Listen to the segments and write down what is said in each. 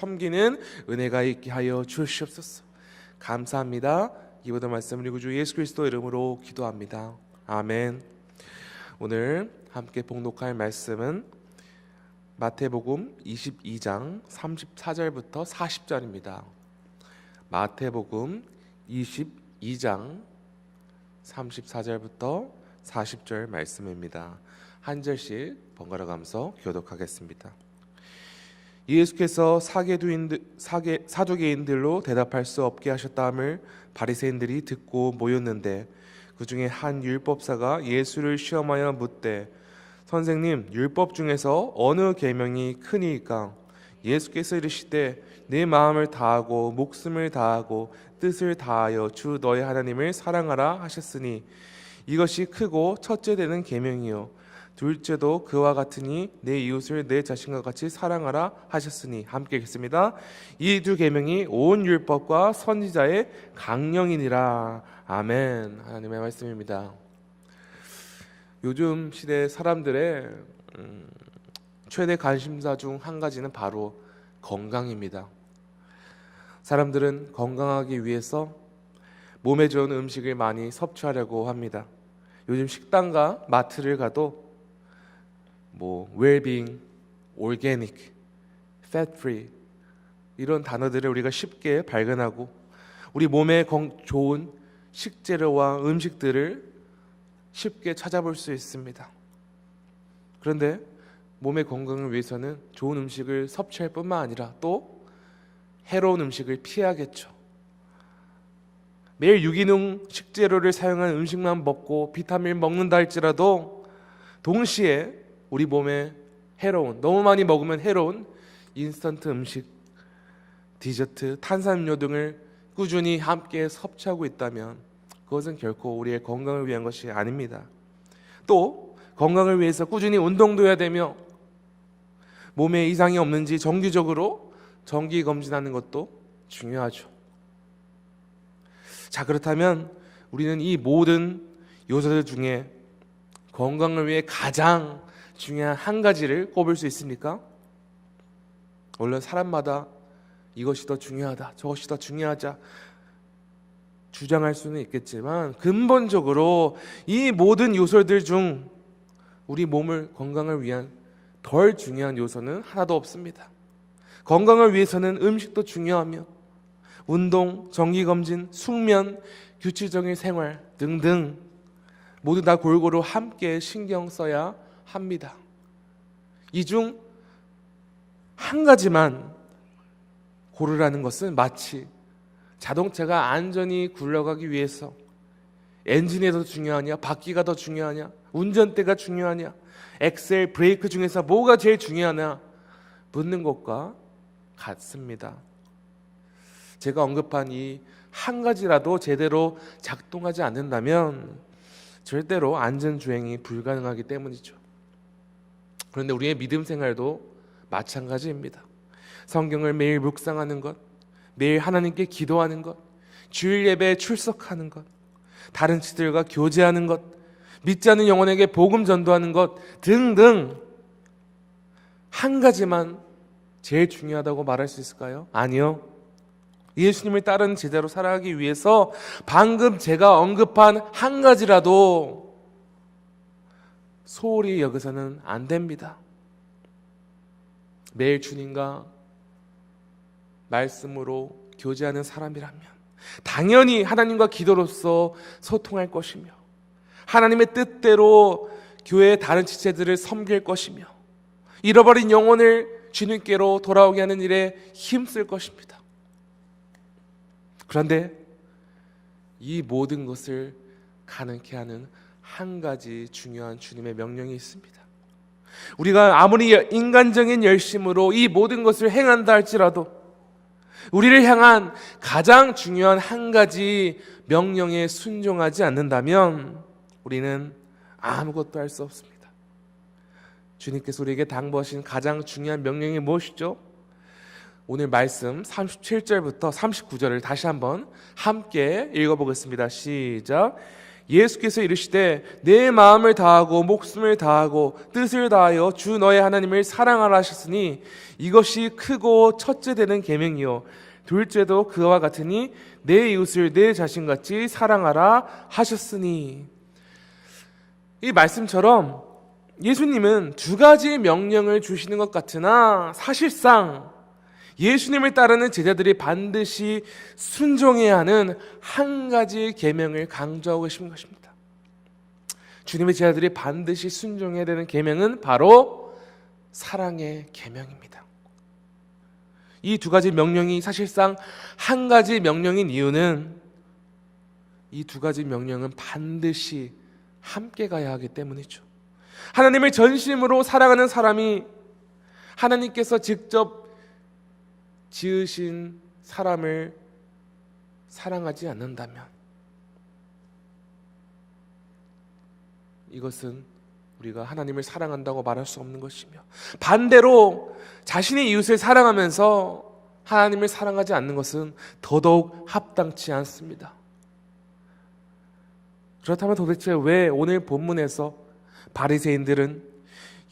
섬기는 은혜가 있게 하여 주시옵소서. 감사합니다. 이보다 말씀을 우리 구주 예수 그리스도 이름으로 기도합니다. 아멘. 오늘 함께 봉독할 말씀은 마태복음 22장 34절부터 40절입니다. 마태복음 22장 34절부터 40절 말씀입니다. 한 절씩 번갈아 가면서 교독하겠습니다. 예수께서 사개두인들, 사개, 사두개인들로 대답할 수 없게 하셨다함을 바리새인들이 듣고 모였는데 그 중에 한 율법사가 예수를 시험하여 묻되 선생님 율법 중에서 어느 계명이 크니까? 예수께서 이르시되 내 마음을 다하고 목숨을 다하고 뜻을 다하여 주 너의 하나님을 사랑하라 하셨으니 이것이 크고 첫째 되는 계명이요 둘째도 그와 같으니 내 이웃을 내 자신과 같이 사랑하라 하셨으니 함께 읽습니다. 이 두 계명이 온 율법과 선지자의 강령이니라. 아멘. 하나님의 말씀입니다. 요즘 시대 사람들의 음, 최대 관심사 중 한 가지는 바로 건강입니다. 사람들은 건강하기 위해서 몸에 좋은 음식을 많이 섭취하려고 합니다. 요즘 식당과 마트를 가도 뭐 웰빙, 올게닉, 팻 프리 이런 단어들을 우리가 쉽게 발견하고 우리 몸에 건- 좋은 식재료와 음식들을 쉽게 찾아볼 수 있습니다. 그런데 몸의 건강을 위해서는 좋은 음식을 섭취할 뿐만 아니라 또 해로운 음식을 피해야겠죠. 매일 유기농 식재료를 사용한 음식만 먹고 비타민 먹는다 할지라도 동시에 우리 몸에 해로운 너무 많이 먹으면 해로운 인스턴트 음식, 디저트, 탄산음료 등을 꾸준히 함께 섭취하고 있다면 그것은 결코 우리의 건강을 위한 것이 아닙니다. 또 건강을 위해서 꾸준히 운동도 해야 되며 몸에 이상이 없는지 정기적으로 정기 검진하는 것도 중요하죠. 자 그렇다면 우리는 이 모든 요소들 중에 건강을 위해 가장 중요한 한 가지를 꼽을 수 있습니까? 물론 사람마다 이것이 더 중요하다, 저것이 더 중요하자 주장할 수는 있겠지만 근본적으로 이 모든 요소들 중 우리 몸을 건강을 위한 덜 중요한 요소는 하나도 없습니다. 건강을 위해서는 음식도 중요하며 운동, 정기 검진, 숙면, 규칙적인 생활 등등 모두 다 골고루 함께 신경 써야 합니다. 이 중 한 가지만 고르라는 것은 마치 자동차가 안전히 굴러가기 위해서 엔진이 더 중요하냐, 바퀴가 더 중요하냐, 운전대가 중요하냐, 엑셀, 브레이크 중에서 뭐가 제일 중요하냐 묻는 것과 같습니다. 제가 언급한 이 한 가지라도 제대로 작동하지 않는다면 절대로 안전 주행이 불가능하기 때문이죠. 그런데 우리의 믿음 생활도 마찬가지입니다. 성경을 매일 묵상하는 것, 매일 하나님께 기도하는 것, 주일 예배에 출석하는 것, 다른 지들과 교제하는 것, 믿지 않는 영혼에게 복음 전도하는 것 등등 한 가지만 제일 중요하다고 말할 수 있을까요? 아니요. 예수님을 따르는 제대로 살아가기 위해서 방금 제가 언급한 한 가지라도 소홀히 여기서는 안 됩니다. 매일 주님과 말씀으로 교제하는 사람이라면 당연히 하나님과 기도로서 소통할 것이며 하나님의 뜻대로 교회의 다른 지체들을 섬길 것이며 잃어버린 영혼을 주님께로 돌아오게 하는 일에 힘쓸 것입니다. 그런데 이 모든 것을 가능케 하는 한 가지 중요한 주님의 명령이 있습니다. 우리가 아무리 인간적인 열심으로 이 모든 것을 행한다 할지라도 우리를 향한 가장 중요한 한 가지 명령에 순종하지 않는다면 우리는 아무것도 할 수 없습니다. 주님께서 우리에게 당부하신 가장 중요한 명령이 무엇이죠? 오늘 말씀 37절부터 39절을 다시 한번 함께 읽어보겠습니다. 시작. 예수께서 이르시되 내 마음을 다하고 목숨을 다하고 뜻을 다하여 주 너의 하나님을 사랑하라 하셨으니 이것이 크고 첫째 되는 계명이요. 둘째도 그와 같으니 내 이웃을 내 자신같이 사랑하라 하셨으니. 이 말씀처럼 예수님은 두 가지 명령을 주시는 것 같으나 사실상 예수님을 따르는 제자들이 반드시 순종해야 하는 한 가지 계명을 강조하고 계신 것입니다. 주님의 제자들이 반드시 순종해야 되는 계명은 바로 사랑의 계명입니다. 이 두 가지 명령이 사실상 한 가지 명령인 이유는 이 두 가지 명령은 반드시 함께 가야 하기 때문이죠. 하나님을 전심으로 사랑하는 사람이 하나님께서 직접 지으신 사람을 사랑하지 않는다면 이것은 우리가 하나님을 사랑한다고 말할 수 없는 것이며 반대로 자신의 이웃을 사랑하면서 하나님을 사랑하지 않는 것은 더더욱 합당치 않습니다. 그렇다면 도대체 왜 오늘 본문에서 바리새인들은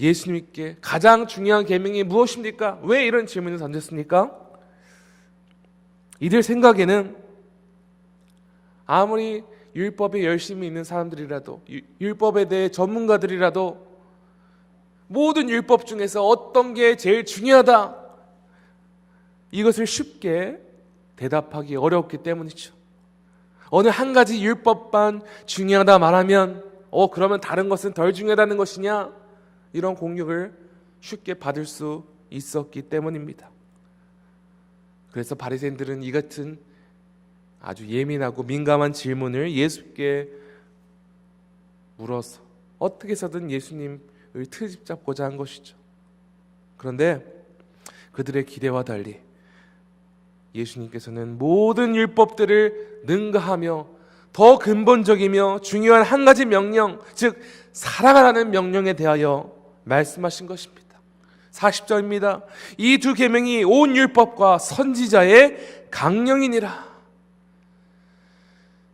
예수님께 가장 중요한 계명이 무엇입니까? 왜 이런 질문을 던졌습니까? 이들 생각에는 아무리 율법에 열심히 있는 사람들이라도 유- 율법에 대해 전문가들이라도 모든 율법 중에서 어떤 게 제일 중요하다 이것을 쉽게 대답하기 어렵기 때문이죠. 어느 한 가지 율법만 중요하다 말하면 어 그러면 다른 것은 덜 중요하다는 것이냐 이런 공격을 쉽게 받을 수 있었기 때문입니다. 그래서 바리새인들은 이 같은 아주 예민하고 민감한 질문을 예수께 물어서 어떻게 해서든 예수님을 트집 잡고자 한 것이죠. 그런데 그들의 기대와 달리 예수님께서는 모든 율법들을 능가하며 더 근본적이며 중요한 한 가지 명령, 즉 사랑하라는 명령에 대하여 말씀하신 것입니다. 40절입니다. 이 두 계명이 온 율법과 선지자의 강령이니라.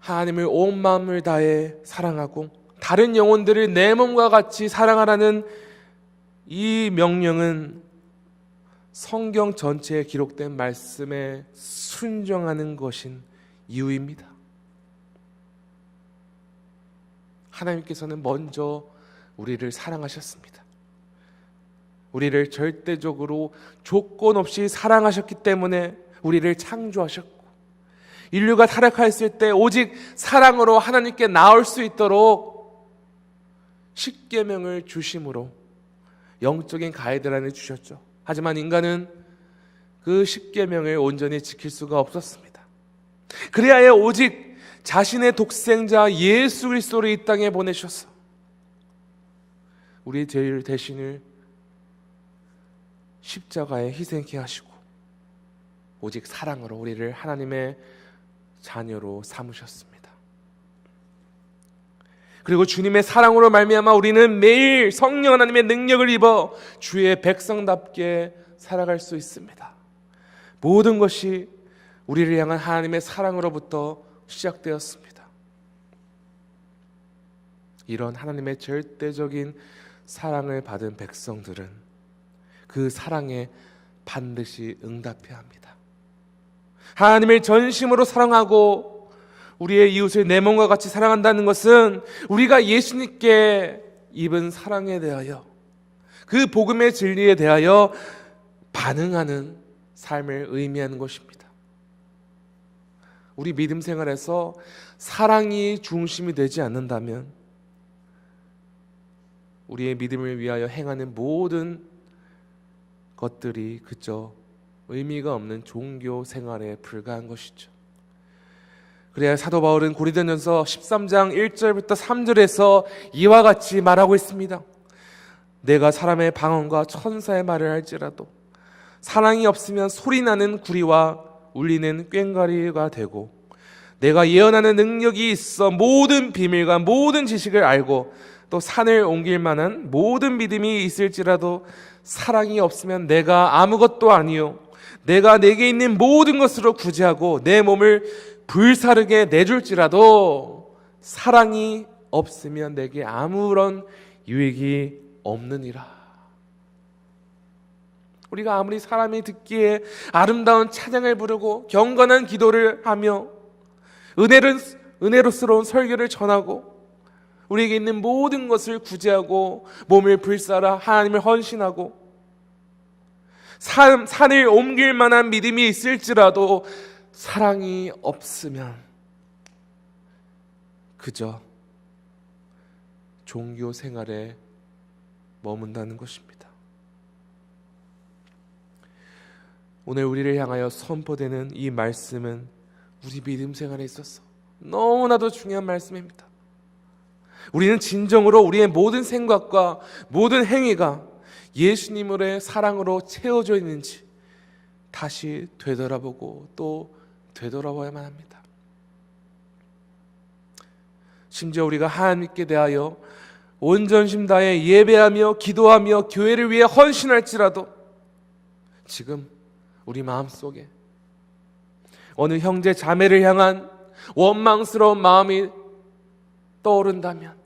하나님을 온 마음을 다해 사랑하고 다른 영혼들을 내 몸과 같이 사랑하라는 이 명령은 성경 전체에 기록된 말씀에 순종하는 것인 이유입니다. 하나님께서는 먼저 우리를 사랑하셨습니다. 우리를 절대적으로 조건 없이 사랑하셨기 때문에 우리를 창조하셨고 인류가 타락하였을 때 오직 사랑으로 하나님께 나올 수 있도록 십계명을 주심으로 영적인 가이드라인을 주셨죠. 하지만 인간은 그 십계명을 온전히 지킬 수가 없었습니다. 그래야 오직 자신의 독생자 예수 그리스도를 이 땅에 보내셔서 우리 죄를 대신을 십자가에 희생케 하시고 오직 사랑으로 우리를 하나님의 자녀로 삼으셨습니다. 그리고 주님의 사랑으로 말미암아 우리는 매일 성령 하나님의 능력을 입어 주의 백성답게 살아갈 수 있습니다. 모든 것이 우리를 향한 하나님의 사랑으로부터 시작되었습니다. 이런 하나님의 절대적인 사랑을 받은 백성들은 그 사랑에 반드시 응답해야 합니다. 하나님을 전심으로 사랑하고 우리의 이웃을 내 몸과 같이 사랑한다는 것은 우리가 예수님께 입은 사랑에 대하여 그 복음의 진리에 대하여 반응하는 삶을 의미하는 것입니다. 우리 믿음 생활에서 사랑이 중심이 되지 않는다면 우리의 믿음을 위하여 행하는 모든 것들이 그저 의미가 없는 종교 생활에 불과한 것이죠. 그래야 사도 바울은 고린도전서 13장 1절부터 3절에서 이와 같이 말하고 있습니다. 내가 사람의 방언과 천사의 말을 할지라도 사랑이 없으면 소리나는 구리와 울리는 꽹과리가 되고 내가 예언하는 능력이 있어 모든 비밀과 모든 지식을 알고 또 산을 옮길 만한 모든 믿음이 있을지라도 사랑이 없으면 내가 아무것도 아니요 내가 내게 있는 모든 것으로 구제하고 내 몸을 불사르게 내줄지라도 사랑이 없으면 내게 아무런 유익이 없느니라. 우리가 아무리 사람이 듣기에 아름다운 찬양을 부르고 경건한 기도를 하며 은혜를 은혜로스러운 설교를 전하고 우리에게 있는 모든 것을 구제하고 몸을 불사라 하나님을 헌신하고 산, 산을 옮길 만한 믿음이 있을지라도 사랑이 없으면 그저 종교 생활에 머문다는 것입니다. 오늘 우리를 향하여 선포되는 이 말씀은 우리 믿음 생활에 있어서 너무나도 중요한 말씀입니다. 우리는 진정으로 우리의 모든 생각과 모든 행위가 예수님의 사랑으로 채워져 있는지 다시 되돌아보고 또 되돌아봐야만 합니다. 심지어 우리가 하나님께 대하여 온전심 다해 예배하며 기도하며 교회를 위해 헌신할지라도 지금 우리 마음속에 어느 형제 자매를 향한 원망스러운 마음이 떠오른다면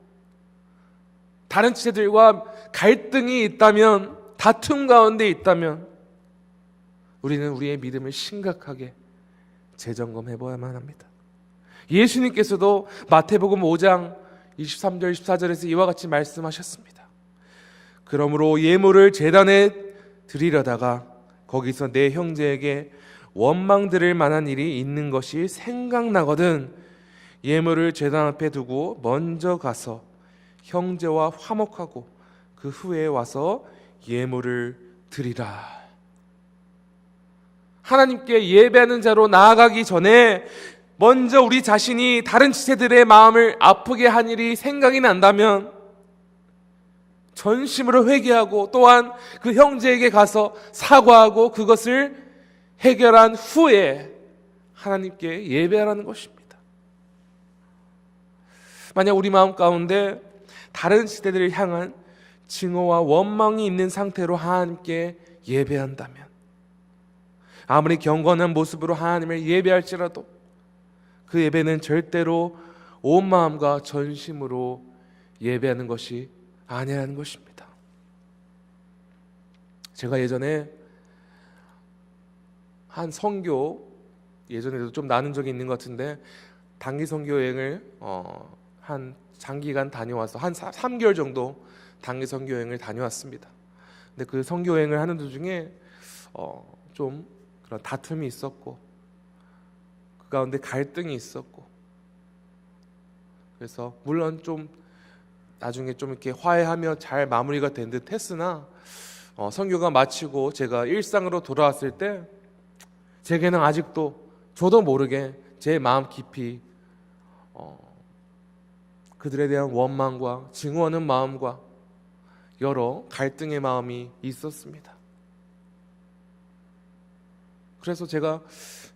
다른 지체들과 갈등이 있다면 다툼 가운데 있다면 우리는 우리의 믿음을 심각하게 재점검해 보야만 합니다. 예수님께서도 마태복음 5장 23절 24절에서 이와 같이 말씀하셨습니다. 그러므로 예물을 제단에 드리려다가 거기서 내 형제에게 원망 들을 만한 일이 있는 것이 생각나거든 예물을 제단 앞에 두고 먼저 가서 형제와 화목하고 그 후에 와서 예물을 드리라. 하나님께 예배하는 자로 나아가기 전에 먼저 우리 자신이 다른 지체들의 마음을 아프게 한 일이 생각이 난다면 전심으로 회개하고 또한 그 형제에게 가서 사과하고 그것을 해결한 후에 하나님께 예배하라는 것입니다. 만약 우리 마음 가운데 다른 시대들을 향한 증오와 원망이 있는 상태로 하나님께 예배한다면 아무리 경건한 모습으로 하나님을 예배할지라도 그 예배는 절대로 온 마음과 전심으로 예배하는 것이 아니라는 것입니다. 제가 예전에 한 선교 예전에도 좀 나눈 적이 있는 것 같은데 단기 선교 여행을 어, 한 장기간 다녀와서 한 3개월 정도 단기 선교 여행을 다녀왔습니다. 근데 그 선교 여행을 하는 도중에 어, 좀 그런 다툼이 있었고 그 가운데 갈등이 있었고 그래서 물론 좀 나중에 좀 이렇게 화해하며 잘 마무리가 된 듯 했으나 어, 선교가 마치고 제가 일상으로 돌아왔을 때 제게는 아직도 저도 모르게 제 마음 깊이 어, 그들에 대한 원망과 증오하는 마음과 여러 갈등의 마음이 있었습니다. 그래서 제가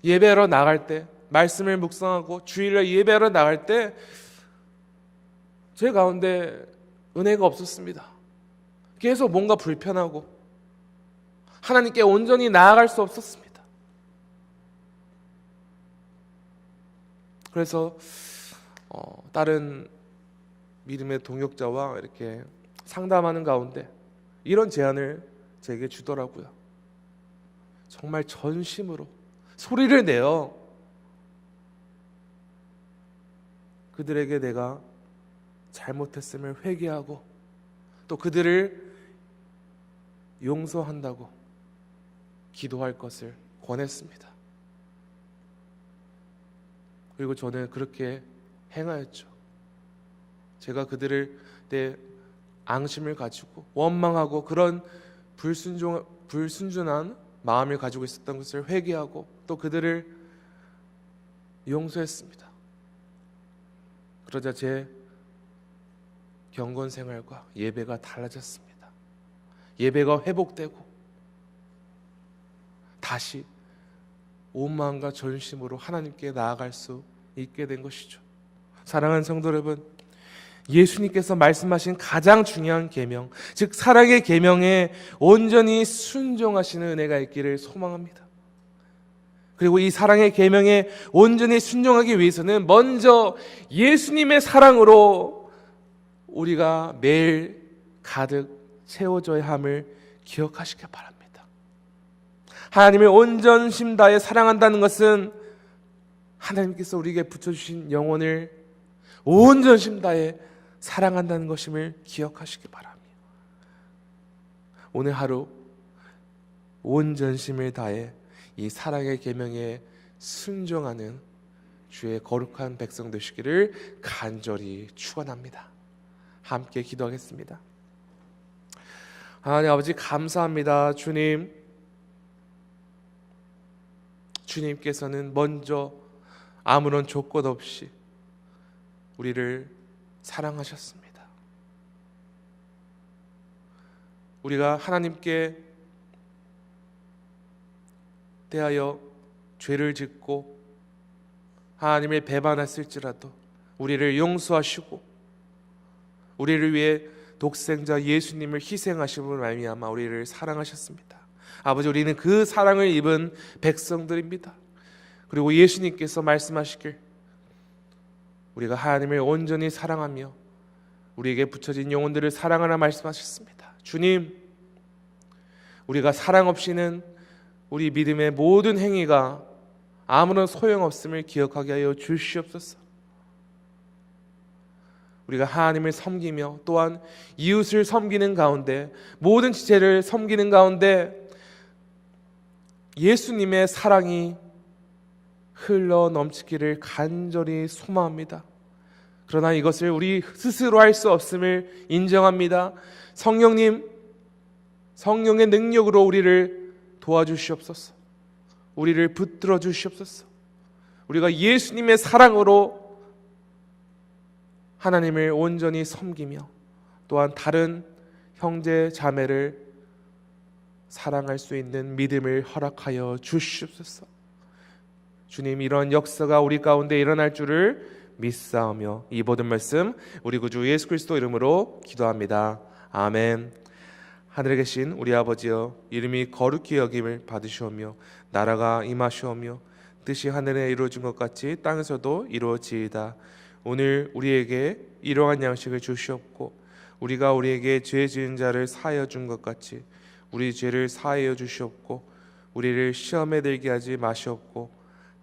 예배하러 나갈 때 말씀을 묵상하고 주일날 예배하러 나갈 때 제 가운데 은혜가 없었습니다. 계속 뭔가 불편하고 하나님께 온전히 나아갈 수 없었습니다. 그래서 어, 다른 믿음의 동역자와 이렇게 상담하는 가운데 이런 제안을 제게 주더라고요. 정말 전심으로 소리를 내어 그들에게 내가 잘못했음을 회개하고 또 그들을 용서한다고 기도할 것을 권했습니다. 그리고 저는 그렇게 행하였죠. 제가 그들을 내 앙심을 가지고 원망하고 그런 불순종 불순준한 마음을 가지고 있었던 것을 회개하고 또 그들을 용서했습니다. 그러자 제 경건 생활과 예배가 달라졌습니다. 예배가 회복되고 다시 온 마음과 전심으로 하나님께 나아갈 수 있게 된 것이죠. 사랑하는 성도 여러분, 예수님께서 말씀하신 가장 중요한 계명, 즉 사랑의 계명에 온전히 순종하시는 은혜가 있기를 소망합니다. 그리고 이 사랑의 계명에 온전히 순종하기 위해서는 먼저 예수님의 사랑으로 우리가 매일 가득 채워져야 함을 기억하시기 바랍니다. 하나님을 온전심 다해 사랑한다는 것은 하나님께서 우리에게 붙여주신 영혼을 온전심 다해 사랑한다는 것임을 기억하시기 바랍니다. 오늘 하루 온 전심을 다해 이 사랑의 계명에 순종하는 주의 거룩한 백성 되시기를 간절히 축원합니다. 함께 기도하겠습니다. 하나님 아버지 감사합니다. 주님 주님께서는 먼저 아무런 조건 없이 우리를 사랑하셨습니다. 우리가 하나님께 대하여 죄를 짓고 하나님을 배반했을지라도 우리를 용서하시고 우리를 위해 독생자 예수님을 희생하심으로 말미암아 우리를 사랑하셨습니다. 아버지 우리는 그 사랑을 입은 백성들입니다. 그리고 예수님께서 말씀하시길 우리가 하나님을 온전히 사랑하며 우리에게 붙여진 영혼들을 사랑하라 말씀하셨습니다. 주님, 우리가 사랑 없이는 우리 믿음의 모든 행위가 아무런 소용없음을 기억하게 하여 주시옵소서. 우리가 하나님을 섬기며 또한 이웃을 섬기는 가운데 모든 지체를 섬기는 가운데 예수님의 사랑이 흘러 넘치기를 간절히 소망합니다. 그러나 이것을 우리 스스로 할 수 없음을 인정합니다. 성령님, 성령의 능력으로 우리를 도와주시옵소서. 우리를 붙들어 주시옵소서. 우리가 예수님의 사랑으로 하나님을 온전히 섬기며 또한 다른 형제 자매를 사랑할 수 있는 믿음을 허락하여 주시옵소서. 주님 이런 역사가 우리 가운데 일어날 줄을 믿사오며 이 모든 말씀 우리 구주 예수 그리스도 이름으로 기도합니다. 아멘. 하늘에 계신 우리 아버지여 이름이 거룩히 여김을 받으시오며 나라가 임하시오며 뜻이 하늘에 이루어진 것 같이 땅에서도 이루어지이다. 오늘 우리에게 이러한 양식을 주시옵고 우리가 우리에게 죄 지은 자를 사하여 준 것 같이 우리 죄를 사하여 주시옵고 우리를 시험에 들게 하지 마시옵고